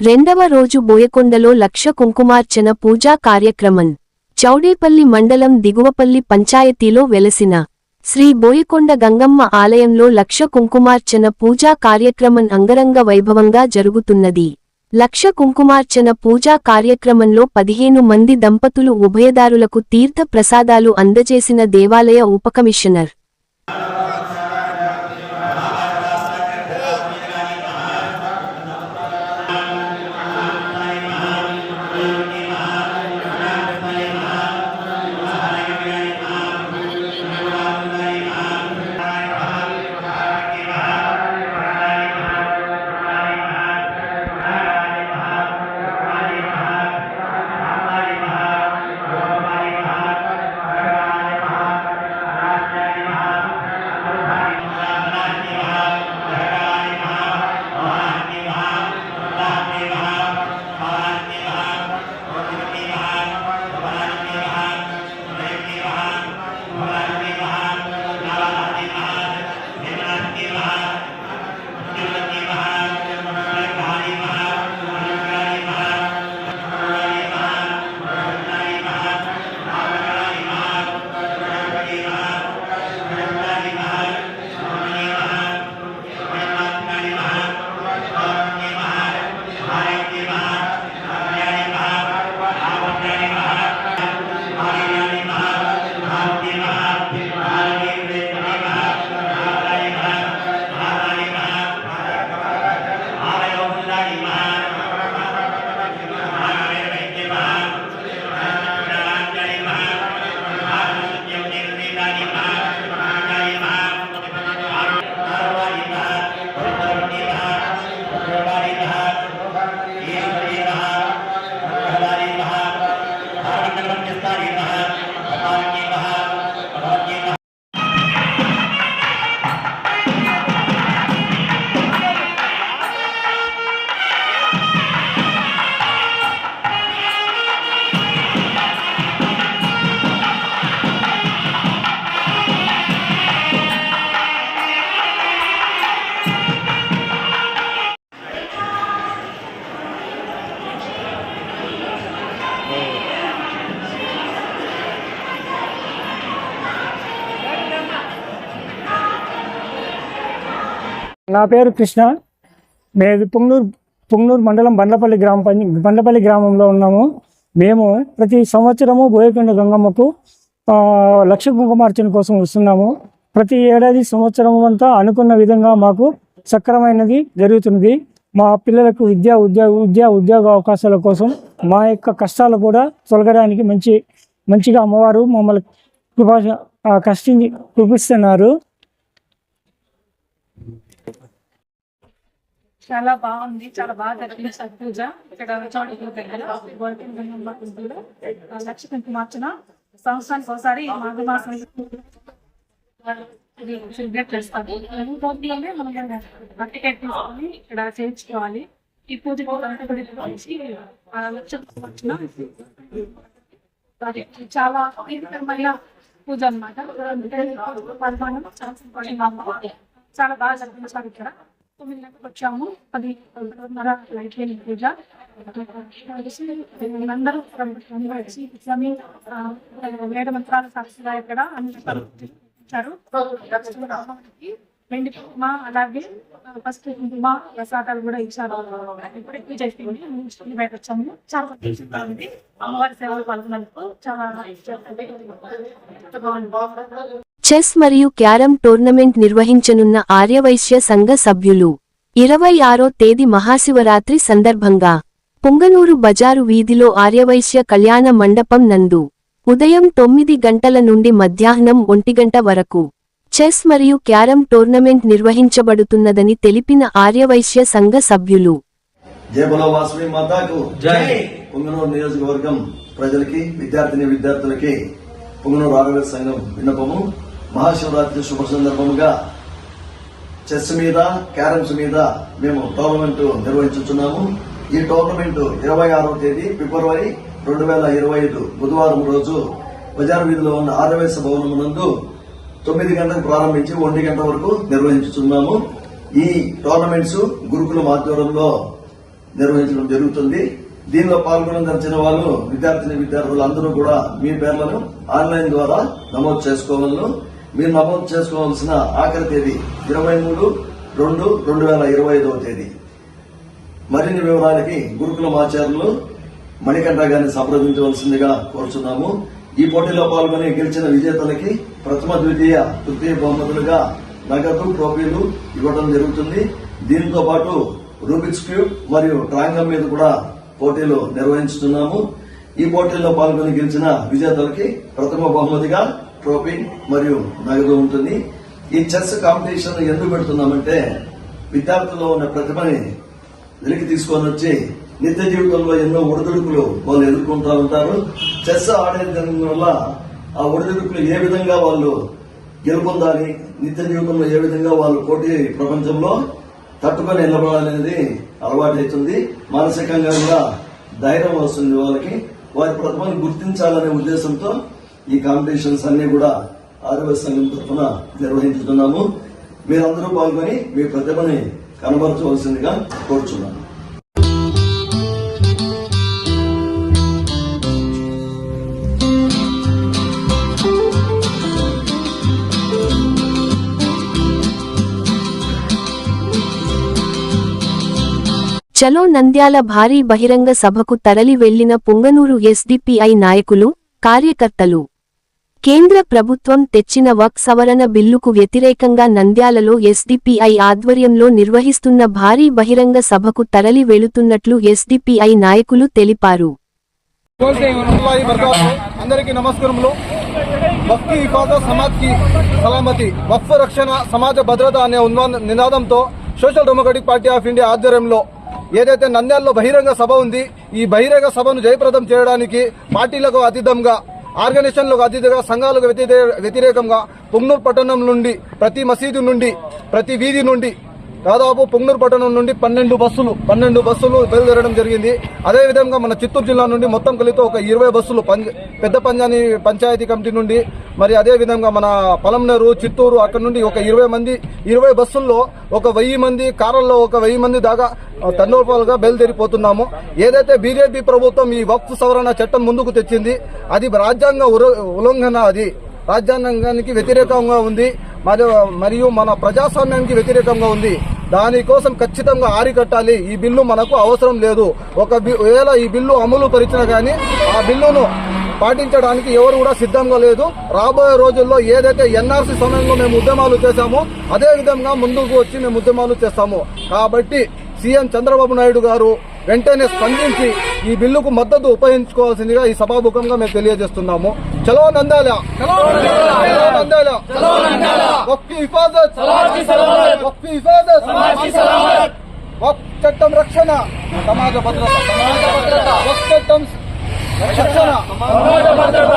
రెండవ రోజు బోయకొండలో లక్ష కుంకుమార్చన పూజా కార్యక్రమం. చౌడేపల్లి మండలం దిగువపల్లి పంచాయతీలో వెలసిన శ్రీ బోయకొండ గంగమ్మ ఆలయంలో లక్ష కుంకుమార్చన పూజా కార్యక్రమం అంగరంగ వైభవంగా జరుగుతున్నది. లక్ష కుంకుమార్చన పూజా కార్యక్రమంలో పదిహేను మంది దంపతులు ఉభయదారులకు తీర్థ ప్రసాదాలు అందజేసిన దేవాలయ ఉపకమిషనర్ నా పేరు కృష్ణ. మేము పుంగనూరు పుంగనూరు మండలం బండ్లపల్లి గ్రామ పంచ బండ్లపల్లి గ్రామంలో ఉన్నాము. మేము ప్రతి సంవత్సరము బోయకొండ గంగమ్మకు లక్ష కుంకుమార్చన కోసం వస్తున్నాము. ప్రతి ఏడాది సంవత్సరం అంతా అనుకున్న విధంగా మాకు సక్రమైనది జరుగుతున్నది. మా పిల్లలకు విద్యా ఉద్యోగ విద్యా ఉద్యోగ అవకాశాల కోసం మా యొక్క కష్టాలు కూడా తొలగడానికి మంచి మంచిగా అమ్మవారు మమ్మల్ని కృపా కష్టించి చూపిస్తున్నారు చాలా బాగుంది. చాలా బాగా జరిపించారు పూజ. ఇక్కడ చోటు దగ్గర గోల్కొండ గంగమ్మ సంవత్సరానికి ఒకసారి మాఘ మాసం సెలబ్రేట్ చేస్తారు. రోజుల్లోనే మనం టికెట్ తీసుకొని ఇక్కడ చేయించుకోవాలి. ఈ పూజ వచ్చి చాలా ప్రీతికరమైన పూజ అనమాట చాలా బాగా జరిపించారు ఇక్కడ. వచ్చాము అది పదకొండున్నర అయిపోయింది పూజ. అందరూ వచ్చి స్వామి వేద మంత్రాల సాక్షిగా ఇక్కడ అందరూ ఇచ్చారు వెండి కుంకుమ అలాగే ఫస్ట్ కుమా ప్రసాదాలు కూడా ఇచ్చారు. ఇప్పుడు పూజ బయట వచ్చాము. చాలా ఉంది. అమ్మవారి సేవలు పాల్గొన్నందుకు చాలా బాగుంది చెస్ మరియు క్యారమ్ టోర్నమెంట్ నిర్వహించనున్న ఆర్యవైశ్య సంఘ సభ్యులు. ఇరవై ఆరో తేదీ మహాశివరాత్రి సందర్భంగా పుంగనూరు బజారు వీధిలో ఆర్యవైశ్య కళ్యాణ మండపం నందు ఉదయం తొమ్మిది గంటల నుండి మధ్యాహ్నం ఒంటిగంట వరకు చెస్ మరియు క్యారమ్ టోర్నమెంట్ నిర్వహించబడుతున్నదని తెలిపిన ఆర్యవైశ్య సంఘ సభ్యులు. పొంగనూరు నియోజకవర్గం ప్రజలకి విద్యార్థిని విద్యార్థులకి పొంగనూరు ఆరోగ్య సంఘం విన్నపము. మహాశివరాత్రి శుభ సందర్భముగా చెస్ మీద క్యారమ్స్ మీద మేము టోర్నమెంట్ నిర్వహించుతున్నాము ఈ టోర్నమెంట్ ఇరవై ఆరవ తేదీ ఫిబ్రవరి రెండు వేల ఇరవై ఐదు బుధవారం రోజు బజార్ వీధిలో ఉన్న ఆర్యవేశ భవనం నందు తొమ్మిది గంటలకు ప్రారంభించి ఒంటి గంట వరకు నిర్వహించుతున్నాము ఈ టోర్నమెంట్స్ గురుకుల ఆధ్వర్యంలో నిర్వహించడం జరుగుతుంది. దీనిలో పాల్గొనదలిచిన వాళ్ళు విద్యార్థిని విద్యార్థులు అందరూ కూడా మీ పేర్లను ఆన్లైన్ ద్వారా నమోదు చేసుకోవాలను. మీరు నమోదు చేసుకోవాల్సిన ఆఖరి తేదీ ఇరవై మూడు రెండు రెండు వేల ఇరవై ఐదవ తేదీ. మరిన్ని వివరాలకి గురుకుల ఆచార్యులు మణికంఠ గారిని సంప్రదించవలసిందిగా కోరుచున్నాము. ఈ పోటీలో పాల్గొని గెలిచిన విజేతలకి ప్రథమ ద్వితీయ తృతీయ బహుమతులుగా నగదు ట్రోఫీలు ఇవ్వడం జరుగుతుంది. దీనితో పాటు రూబిక్స్ క్యూబ్ మరియు ట్రాంగం మీద కూడా పోటీలు నిర్వహించుతున్నాము. ఈ పోటీల్లో పాల్గొని గెలిచిన విజేతలకి ప్రథమ బహుమతిగా ట్రోఫీ మరియు నగదు ఉంటుంది. ఈ చెస్ కాంపిటీషన్ ఎందుకు పెడుతున్నామంటే విద్యార్థుల్లో ఉన్న ప్రతిభని వెలికి తీసుకొని వచ్చి నిత్య జీవితంలో ఎన్నో ఒడిదుడుకులు వాళ్ళు ఎదుర్కొంటూ ఉంటారు. చెస్ ఆడే వల్ల ఆ ఒడిదుడుకులు ఏ విధంగా వాళ్ళు గెలుపొందాలి నిత్య జీవితంలో ఏ విధంగా వాళ్ళు పోటీ ప్రపంచంలో తట్టుకొని నిలబడాలనేది అలవాటు అవుతుంది. మానసికంగా కూడా ధైర్యం వస్తుంది వాళ్ళకి. వారి ప్రతిభను గుర్తించాలనే ఉద్దేశంతో ఈ కాంపిటీషన్స్ అన్ని కూడా ఆదివాసీ సంఘం తరఫున నిర్వహించుతున్నాము. మీరందరూ పాల్గొని మీ ప్రతిభని కనబరచవలసిందిగా కోరుచున్నాను. చలో నంద్యాల భారీ బహిరంగ సభకు తరలి వెళ్ళిన పుంగనూరు ఎస్డిపిఐ నాయకులు కార్యకర్తలు. కేంద్ర ప్రభుత్వం తెచ్చిన వక్ సవరణ బిల్లుకు వ్యతిరేకంగా నంద్యాలలో ఎస్డిపిఐ ఆధ్వర్యంలో నిర్వహిస్తున్న భారీ బహిరంగ సభకు తరలి వెళుతున్నట్లు ఎస్డిపిఐ నాయకులు తెలిపారు. అందరికీ నమస్కారములు. వక్ఫ్ హిఫాజత్ సమాజ్కి సలామతి. వక్ఫ్ రక్షణ సమాజ భద్రత అనే నినాదంతో Social Democratic Party of India ఆధ్వర్యంలో ఏదైతే నంద్యాలలో బహిరంగ సభ ఉంది ఈ బహిరంగ సభను జయప్రదం చేయడానికి పార్టీలకు అతీతంగా ఆర్గనైజేషన్లకు అతీతంగా సంఘాలకు వ్యతిరేకంగా పొంగనూరు పట్టణం నుండి ప్రతి మసీదు నుండి ప్రతి వీధి నుండి దాదాపు పొంగనూరు పట్టణం నుండి పన్నెండు బస్సులు పన్నెండు బస్సులు బయలుదేరడం జరిగింది. అదేవిధంగా మన చిత్తూరు జిల్లా నుండి మొత్తం కలిసి ఒక ఇరవై బస్సులు పెద్ద పంజాని పంచాయతీ కమిటీ నుండి మరి అదేవిధంగా మన పలంనేరు చిత్తూరు అక్కడ నుండి ఒక ఇరవై మంది ఇరవై బస్సుల్లో ఒక వెయ్యి మంది కార్లలో ఒక వెయ్యి మంది దాకా తండోపాలుగా బయలుదేరిపోతున్నాము. ఏదైతే బీజేపీ ప్రభుత్వం ఈ వక్ఫ్ సవరణ చట్టం ముందుకు తెచ్చింది అది రాజ్యాంగ ఉల్లంఘన అది. రాజ్యాంగానికి వ్యతిరేకంగా ఉంది మరియు మన ప్రజాస్వామ్యానికి వ్యతిరేకంగా ఉంది. దానికోసం ఖచ్చితంగా ఆరికట్టాలి ఈ బిల్లు మనకు అవసరం లేదు. ఒక వేళ ఈ బిల్లు అమలు పరిచినా కానీ ఆ బిల్లును పాటించడానికి ఎవరు కూడా సిద్ధంగా లేదు. రాబోయే రోజుల్లో ఏదైతే ఎన్ఆర్సీ సమయంలో మేము ఉద్యమాలు చేశామో అదే విధంగా ముందుకు వచ్చి మేము ఉద్యమాలు చేస్తాము. కాబట్టి సీఎం చంద్రబాబు నాయుడు గారు వెంటనే స్పందించి ఈ బిల్లుకు మద్దతు ఉపయోగించుకోవాల్సిందిగా ఈ సభాముఖంగా మేము తెలియజేస్తున్నాము. చలో నందాల చట్టం రక్షణ. సమాజ భద్రత. చట్టం రక్షణ. సమాజ భద్రత.